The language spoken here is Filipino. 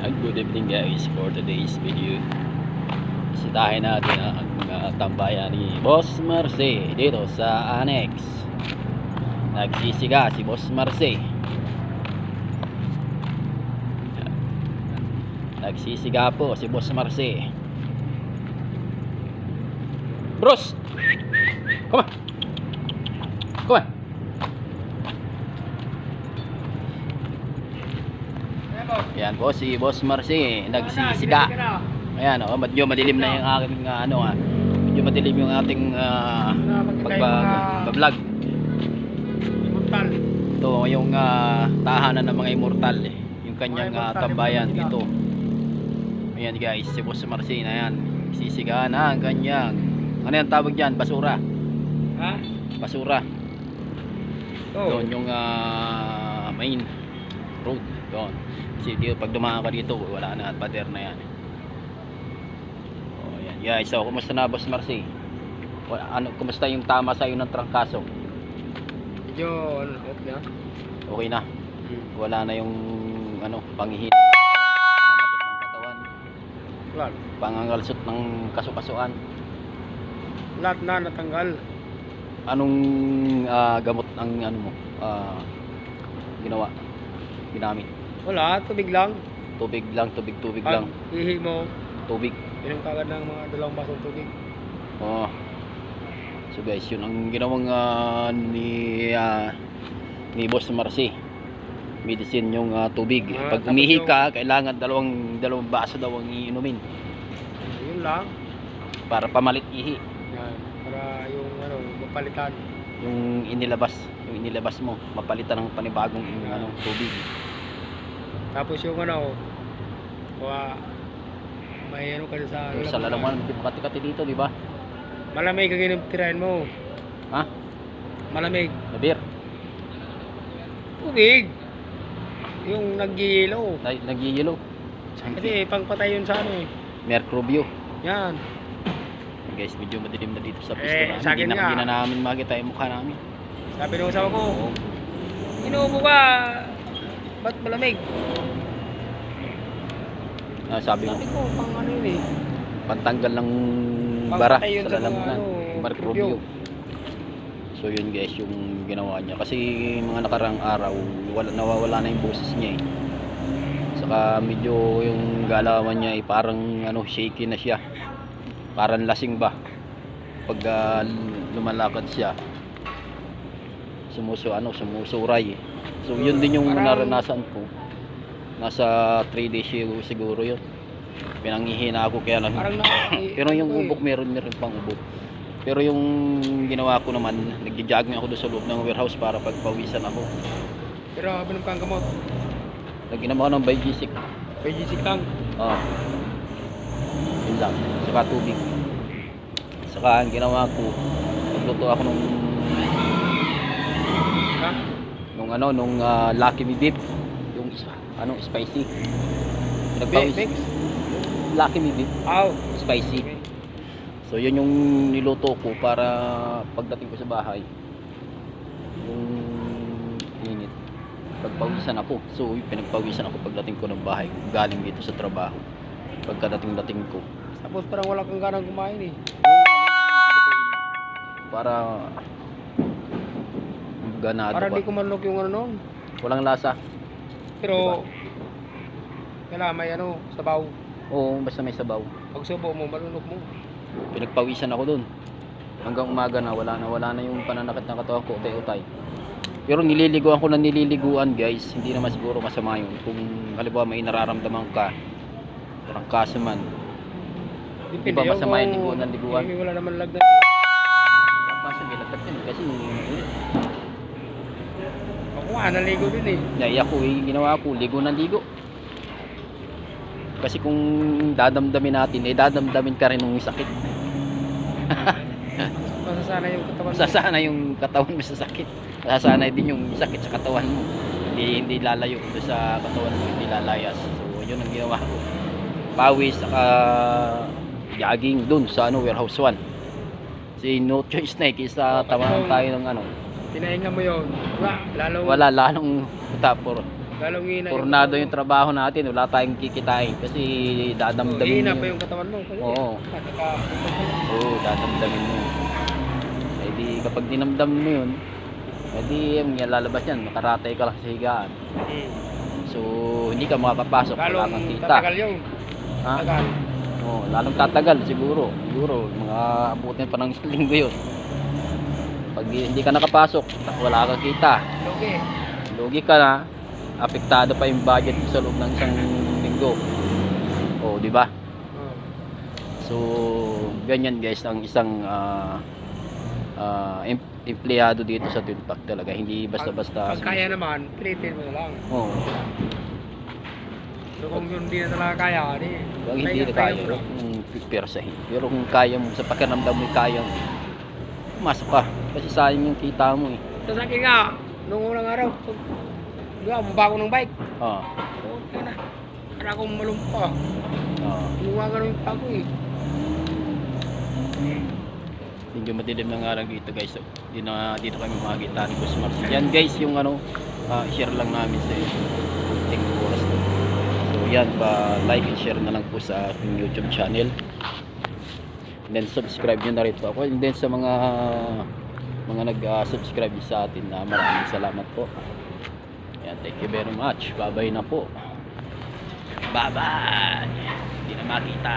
Uh, good evening guys for today's video. Sitahin natin ang uh, tambayan ni Boss Marce dito sa Annex. Nagsisiga si Boss Marce. Nagsisiga po si Boss Marce. Bros! Come on! Come on! Yan po si Boss Marcy nagsisiga. Ayan oh, medyo madilim na yung aking ah, ano ah. Medyo madilim yung ating uh, pagba-vlog. Immortal. Ito yung ah, tahanan ng mga immortal eh. Yung kanyang ah, immortal, tambayan dito. Ayan guys, si Boss Marcy na yan. Sisiga na ang kanyang ano yung tawag diyan? Basura. Ha? Basura. Oh. Doon yung ah, main road. Doon. Kasi dito, pag dumaan ka dito, wala na at pader na yan. Oh, yan. Guys, so kumusta na Boss Marcy? Ano, kumusta yung tama sa'yo ng trangkaso? Medyo ano, okay na. Okay na? Hmm. Wala na yung ano, panghihina ng katawan, Wala. pangangalsot ng kasukasuan. Lahat na natanggal. Anong ah, gamot ang ano mo? ah, ginawa? Ginamit? Wala, tubig lang. Tubig lang, tubig, tubig Pag lang. ihi mo, Tubig. inom kagad ng mga dalawang basong tubig. Oh. So guys, yun ang ginawang ah, ni ah, ni Boss Marcy. Medicine yung ah, tubig. Ah, Pag tapos umihi yung- ka, kailangan dalawang dalawang baso daw ang iinumin Yun lang. para pamalit ihi. Yan. Para yung ano, mapalitan. Yung inilabas, yung inilabas mo, mapalitan ng panibagong ano, tubig. Tapos yung ano, kuha, may ano ka sa Yung sa lalaman, di makati-kati dito, di ba? Malamig ang inumtirahin mo. Ha? Malamig. Nabir, Tubig. Yung nag-yellow. nag nagyiyelo. Kasi pangpatay yun sa ano eh. Mercrobio. Yan. Guys, medyo madilim na dito sa Eh, pisto sa Hindi akin na, hindi na namin makita yung mukha namin. Sabi ng asawa ko, inuubo ka. Ba't malamig? Ah, sabi ko, Sabi ko, pang ano yun eh. pantanggal ng bara patay yun sa sa mga lalamunan. ano, Mercrobio. kribyo. So yun guys, yung ginawa niya. Kasi mga nakarang araw, wala, nawawala na yung boses niya eh. Saka medyo yung galawan niya ay parang ano, shaky na siya. Parang lasing ba. Pag ah, lumalakad siya, sumuso ano, sumusuray eh. So yun din yung naranasan ko. Nasa 3 days siguro- siguro yun. Pinangihina ako kaya na, pero yung ubok meron meron pang ubok. Pero yung ginawa ko naman, nagja-jogging ako doon sa loob ng warehouse para pagpawisan ako. Pero binom kang gamot. Lagyan naman ako ng Biogesic. Paggisik lang. Ah. Yun lang. Saka tubig. Saka ang ginawa ko, nagluto ako nung Ha? Nung ano, nung ah, Lucky Me Beef. Yung ano, spicy. Nagpawis. Lucky Me Beef, Aw. spicy. Okay. So yun yung niluto ko para pagdating ko sa bahay yung init pagpawisan ako so pinagpawisan ako pagdating ko ng bahay galing dito sa trabaho pagkadating dating ko Tapos parang wala kang ganang kumain eh. para ganado Parang ba di ko manlok yung ano noon. walang lasa Pero, kailangan may ano, sabaw. oo basta may sabaw Pag subo mo, malunok mo. pinagpawisan ako dun hanggang umaga na wala na wala na yung pananakit ng katawan ko utay-utay pero nililiguan ko na nililiguan guys hindi naman siguro masama yun kung halimbawa may nararamdaman ka parang kaso man Di ba yun masama yung liguan ng liguan? Eh, wala naman lagnat eh. kaso may lagkat yun kasi Ako nga, naligo din eh. naiyak ko eh, ginawa ko ligo ng ligo kasi kung dadamdamin natin eh dadamdamin ka rin ng sakit Masasana yung katawan mo. Sasana yung katawan mo sa sakit. Sasanay din yung sakit sa katawan mo. Hindi hindi lalayo doon sa katawan mo, hindi lalayas. So, yun ang ginawa ko. Pawis saka jogging doon sa ano warehouse 1. Si no choice na eh, kaysa tawanan tayo ng ano. Pinahinga mo yun. Wala, lalo. Wala lalong tapor. Lalong hina Tornado yung trabaho natin, wala tayong kikitain kasi dadamdamin Hina mo pa yun. yung katawan mo. Kasi, Oo. Oo, dadamdamin mo. Eh di kapag dinamdam mo yun, eh di yung lalabas yan, makaratay ka lang sa higaan. hmm. So, hindi ka makapapasok, wala lalong kita. tatagal yun. Ha? Tagal. Oo, lalong tatagal siguro. Siguro, mga abutin pa ng linggo yun. Pag hindi ka nakapasok, wala kang kita. Lugi. Lugi ka na, apektado pa yung budget mo sa loob ng isang linggo. O, di ba? Oh. So, ganyan guys ang isang ah, em- empleyado dito sa Twin Park talaga. Hindi basta-basta. Pag kaya naman, pilitin mo na lang. Oo. So kung yun hindi na talaga kaya, di. Pag hindi na kaya, huwag mong pipersahin. Pero kung kaya mo, sa pakiramdam mo, kaya mo, umasa ka. Kasi sayang yung kita mo eh. Sa akin nga, nung unang araw, pag, di ba, mabako ng bike. Oo, na. Para akong malumpa. ah. Lumaga yung pa ko eh. Medyo madilim ng araw dito guys. So, di na, dito kami makakita ni Boss Mars. Yan guys, yung ano, ah, share lang namin sa kunting oras na. So yan, pa like and share na lang po sa aking YouTube channel. And then subscribe nyo na rin po ako. And then sa mga mga nag-subscribe sa atin na maraming salamat po. Yan, thank you very much. Bye-bye na po. Bye-bye. Hindi na makita.